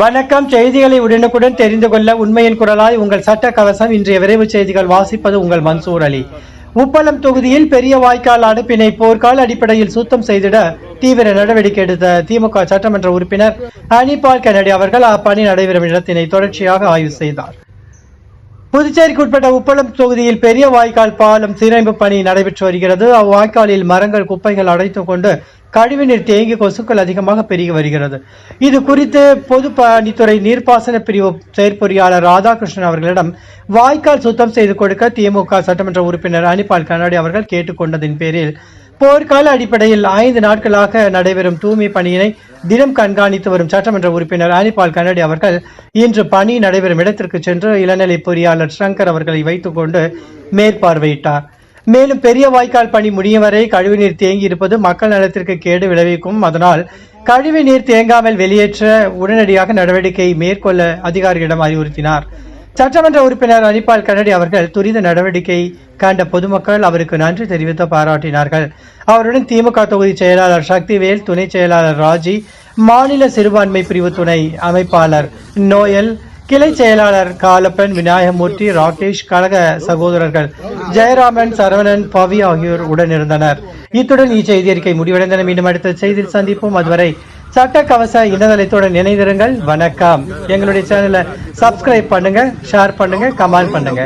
வணக்கம். செய்திகளை உடனுக்குடன் தெரிந்து கொள்ள உண்மையின் குரலாய் உங்கள் சட்ட கவசம். இன்றைய விரைவு செய்திகள் வாசிப்பது உங்கள் மன்சூர் அலி. உப்பளம் தொகுதியில் பெரிய வாய்க்கால் அடுப்பினை போர்க்கால அடிப்படையில் சுத்தம் செய்திட தீவிர நடவடிக்கை எடுத்த திமுக சட்டமன்ற உறுப்பினர் அனிபால் கெனடி அவர்கள் அப்பணி நடைபெறும் இடத்தினை தொடர்ச்சியாக ஆய்வு செய்தார். புதுச்சேரிக்கு உட்பட்ட உப்பளம் தொகுதியில் பெரிய வாய்க்கால் பாலம் சீரமைப்பு பணி நடைபெற்று வருகிறது. அவ்வாய்க்காலில் மரங்கள் குப்பைகள் அடைத்துக் கொண்டு கழிவுநீர் தேங்கி கொசுக்கள் அதிகமாக பெருகி வருகிறது. இது குறித்து பொது பணித்துறை நீர்ப்பாசன பிரிவு செயற்பொறியாளர் ராதாகிருஷ்ணன் அவர்களிடம் வாய்க்கால் சுத்தம் செய்து கொடுக்க திமுக சட்டமன்ற உறுப்பினர் அனிபால் கண்ணாடி அவர்கள் கேட்டுக்கொண்டதின் பேரில் போர்க்கால அடிப்படையில் ஐந்து நாட்களாக நடைபெறும் தூய்மை பணியினை தினம் கண்காணித்து வரும் சட்டமன்ற உறுப்பினர் அனிபால் கண்ணாடி அவர்கள் இன்று பணி நடைபெறும் இடத்திற்கு சென்று இளநிலை பொறியாளர் சங்கர் அவர்களை வைத்துக்கொண்டு மேற்பார்வையிட்டார். மேலும் பெரிய வாய்க்கால் பணி முடியும் வரை கழிவுநீர் தேங்கி இருப்பது மக்கள் நலத்திற்கு கேடு விளைவிக்கும். அதனால் கழிவு நீர் தேங்காமல் வெளியேற்ற உடனடியாக நடவடிக்கை மேற்கொள்ள அதிகாரிகளிடம் அறிவுறுத்தினார். சட்டமன்ற உறுப்பினர் அனிபால் கண்ணடி அவர்கள் துரித நடவடிக்கை கண்ட பொதுமக்கள் அவருக்கு நன்றி தெரிவித்து பாராட்டினார்கள். அவருடன் திமுக தொகுதி செயலாளர் சக்திவேல் துணை செயலாளர் ராஜி மாநில சிறுபான்மை பிரிவு துணை அமைப்பாளர் நோயல் கிளை செயலாளர் காலப்பன் விநாயகமூர்த்தி ராகேஷ் கழக சகோதரர்கள் ஜெயராமன் சரவணன் பவி ஆகியோர் உடனிருந்தனர். இத்துடன் இச்செய்தி அறிக்கை முடிவடைந்தன. மீண்டும் அடுத்த செய்தியில் சந்திப்போம். அதுவரை சட்ட கவச இணையதளத்துடன் இணைந்திருங்கள் வணக்கம். எங்களுடைய சேனலை சப்ஸ்கிரைப் பண்ணுங்க ஷேர் பண்ணுங்க கமெண்ட் பண்ணுங்க.